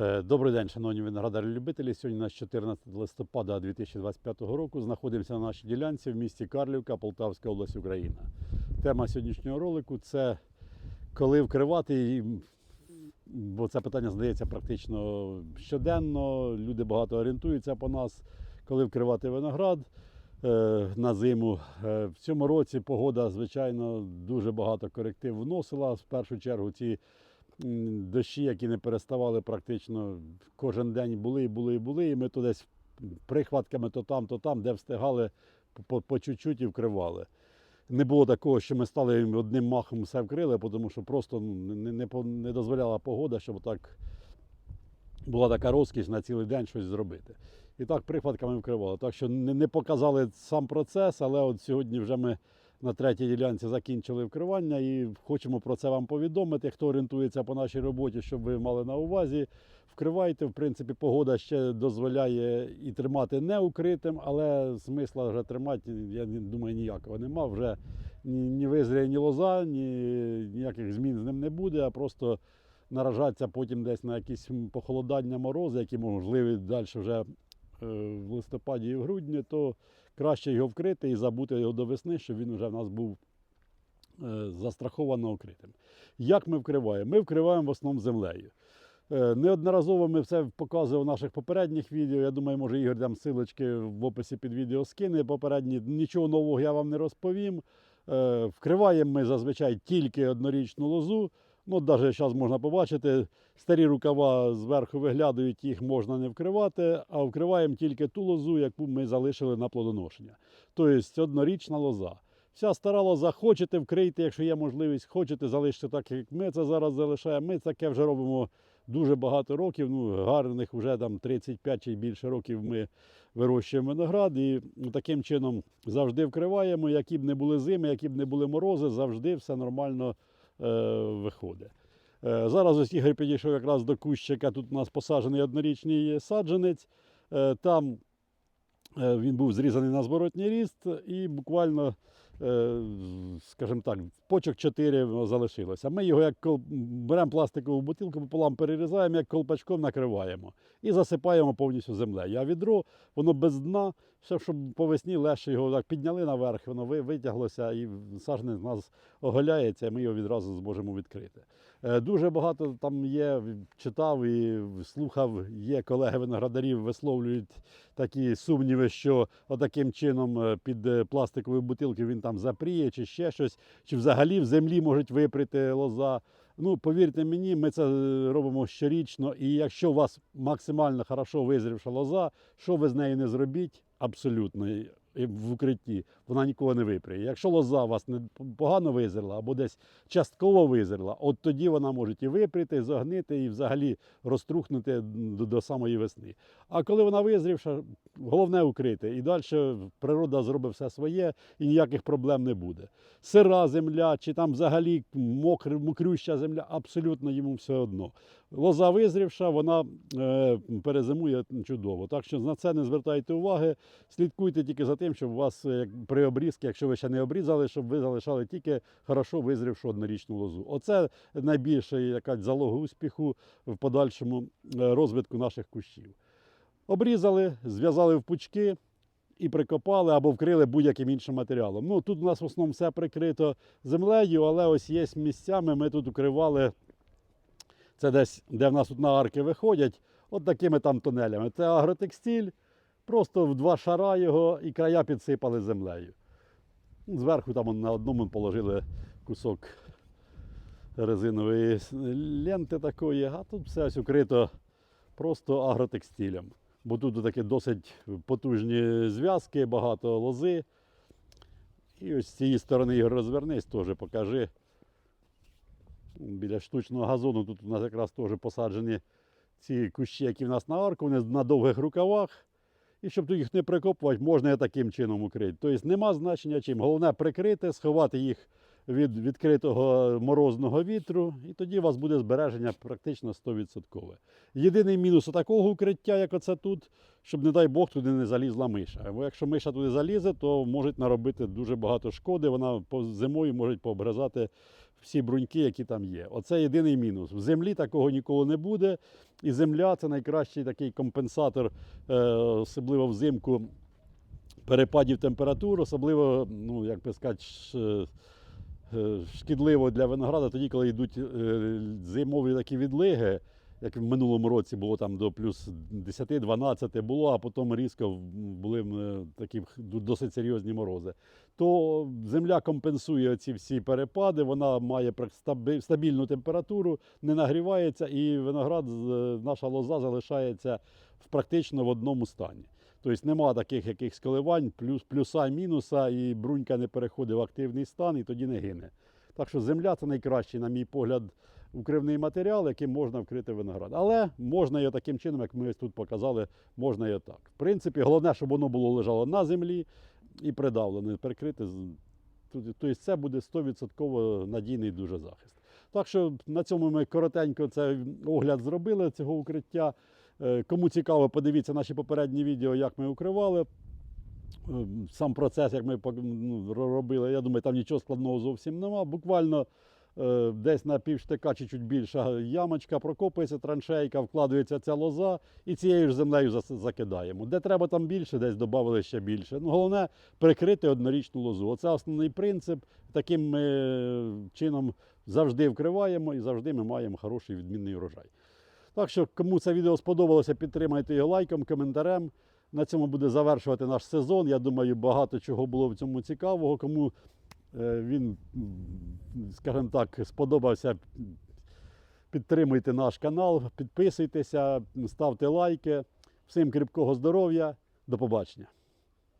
Е, Добрий день, шановні виноградарі-любителі. Сьогодні у нас 14 листопада 2025 року. Знаходимося на нашій ділянці в місті Карлівка, Полтавська область, Україна. Тема сьогоднішнього ролику це коли вкривати, бо це питання здається практично щоденно. Люди багато орієнтуються по нас, коли вкривати виноград е, на зиму. Е, В цьому році погода, звичайно, дуже багато коректив вносила. В першу чергу ці дощі, які не переставали практично кожен день були, і були, і були. І ми то десь прихватками то там, то там, де встигали по, чуть-чуть і вкривали. Не було такого, що ми стали одним махом все вкрили, тому що просто ну, не, не, не дозволяла погода, щоб так була така розкіш на цілий день щось зробити. І так прихватками вкривали. Так що не, не показали сам процес, але от сьогодні вже ми на третій ділянці закінчили вкривання і хочемо про це вам повідомити. Хто орієнтується по нашій роботі, щоб ви мали на увазі. Вкривайте, в принципі, погода ще дозволяє і тримати не укритим, але смисла вже тримати, я думаю, ніякого нема. Вже ні, ні визріє, ні лоза, ні, ніяких змін з ним не буде, а просто наражатися потім десь на якісь похолодання морози, які можливі далі вже е, в листопаді і в грудні, то краще його вкрити і забути його до весни, щоб він вже в нас був е, застраховано укритим. Як ми вкриваємо? Ми вкриваємо в основному землею. Е, Неодноразово ми це показували в наших попередніх відео. Я думаю, може Ігор там силочки в описі під відео скине попередні. Нічого нового я вам не розповім. Е, Вкриваємо ми зазвичай тільки однорічну лозу. Ну, навіть зараз можна побачити, старі рукава зверху виглядають, їх можна не вкривати, а вкриваємо тільки ту лозу, яку ми залишили на плодоношення. Тобто однорічна лоза. Вся стара лоза, хочете вкрийте, якщо є можливість, хочете залишити так, як ми це зараз залишаємо. Ми таке вже робимо дуже багато років. Ну, гарних вже там 35 чи більше років ми вирощуємо виноград і таким чином завжди вкриваємо, які б не були зими, які б не були морози, завжди все нормально виходить. Е, зараз ось Ігор підійшов якраз до кущика. Тут у нас посаджений однорічний саджанець. Е, там е, він був зрізаний на зворотній ріст і буквально, е, скажімо так, почок 4 залишилося. Ми його як кол- беремо пластикову бутилку, пополам перерізаємо, як колпачком накриваємо і засипаємо повністю землею. А відро, воно без дна, ще щоб по весні легше його так підняли наверх, воно витяглося і саженець у нас оголяється, і ми його відразу зможемо відкрити. Е, Дуже багато там є, читав і слухав, є колеги виноградарів, висловлюють такі сумніви, що отаким чином е, під е, пластиковою бутилкою він там запріє чи ще щось, чи взагалі в землі можуть випріти лоза. Ну, повірте мені, ми це робимо щорічно, і якщо у вас максимально хорошо визрівша лоза, що ви з нею не зробіть, абсолютно в укритті, вона нікого не випріє. Якщо лоза вас не погано визріла або десь частково визріла, от тоді вона може і випріти, загнити і взагалі розтрухнути до, до самої весни. А коли вона визрівша, головне укрити. І далі природа зробить все своє і ніяких проблем не буде. Сира земля чи там взагалі мокр, мокрюща земля, абсолютно йому все одно. Лоза визрівша, вона е, перезимує чудово. Так що на це не звертайте уваги. Слідкуйте тільки за тим, щоб у вас е, при обрізці, якщо ви ще не обрізали, щоб ви залишали тільки хорошо визрівшу однорічну лозу. Оце найбільша якась залога успіху в подальшому е, розвитку наших кущів. Обрізали, зв'язали в пучки і прикопали або вкрили будь-яким іншим матеріалом. Ну, тут у нас в основному все прикрито землею, але ось є місцями, ми тут укривали, це десь, де в нас тут на арки виходять, от такими там тунелями. Це агротекстиль, просто в два шара його і края підсипали землею. Зверху там на одному положили кусок резинової ленти такої, а тут все ось укрито просто агротекстилем. Бо тут такі досить потужні зв'язки, багато лози. І ось з цієї сторони Ігор розвернись, теж покажи. Біля штучного газону тут у нас якраз теж посаджені ці кущі, які в нас на арку, вони на довгих рукавах. І щоб їх не прикопувати, можна і таким чином укрити. Тобто нема значення чим. Головне прикрити, сховати їх від відкритого морозного вітру, і тоді у вас буде збереження практично 100%. Єдиний мінус такого укриття, як оце тут, щоб, не дай Бог, туди не залізла миша. Бо якщо миша туди залізе, то можуть наробити дуже багато шкоди. Вона зимою може пообгризати всі бруньки, які там є. Оце єдиний мінус. В землі такого ніколи не буде. І земля це найкращий такий компенсатор, е, особливо взимку перепадів температур, особливо, ну, як би сказати, е, шкідливо для винограда тоді, коли йдуть е, зимові такі відлиги, як в минулому році було там до плюс 10-12 було, а потім різко були е, такі досить серйозні морози. То земля компенсує ці всі перепади, вона має стабільну температуру, не нагрівається, і виноград, наша лоза залишається в практично в одному стані. Тобто нема таких якихось коливань, плюс, плюса, мінуса, і брунька не переходить в активний стан і тоді не гине. Так що земля це найкращий, на мій погляд, укривний матеріал, яким можна вкрити виноград. Але можна і таким чином, як ми тут показали, можна і так. В принципі, головне, щоб воно було лежало на землі і придавлене, прикрите. Тобто це буде 100% надійний дуже захист. Так що на цьому ми коротенько цей огляд зробили цього укриття. Е, Кому цікаво, подивіться наші попередні відео, як ми укривали. Е, Сам процес, як ми ну, ро- робили, я думаю, там нічого складного зовсім нема. Буквально десь на півштика чи чуть більша ямочка, прокопується траншейка, вкладається ця лоза і цією ж землею закидаємо. Де треба там більше, десь додали ще більше. Ну, головне прикрити однорічну лозу. Оце основний принцип. Таким ми е, чином завжди вкриваємо і завжди ми маємо хороший відмінний урожай. Так що, кому це відео сподобалося, підтримайте його лайком, коментарем. На цьому буде завершувати наш сезон. Я думаю, багато чого було в цьому цікавого. Кому е, він, м, скажімо так, сподобався, підтримуйте наш канал, підписуйтеся, ставте лайки. Всім кріпкого здоров'я. До побачення.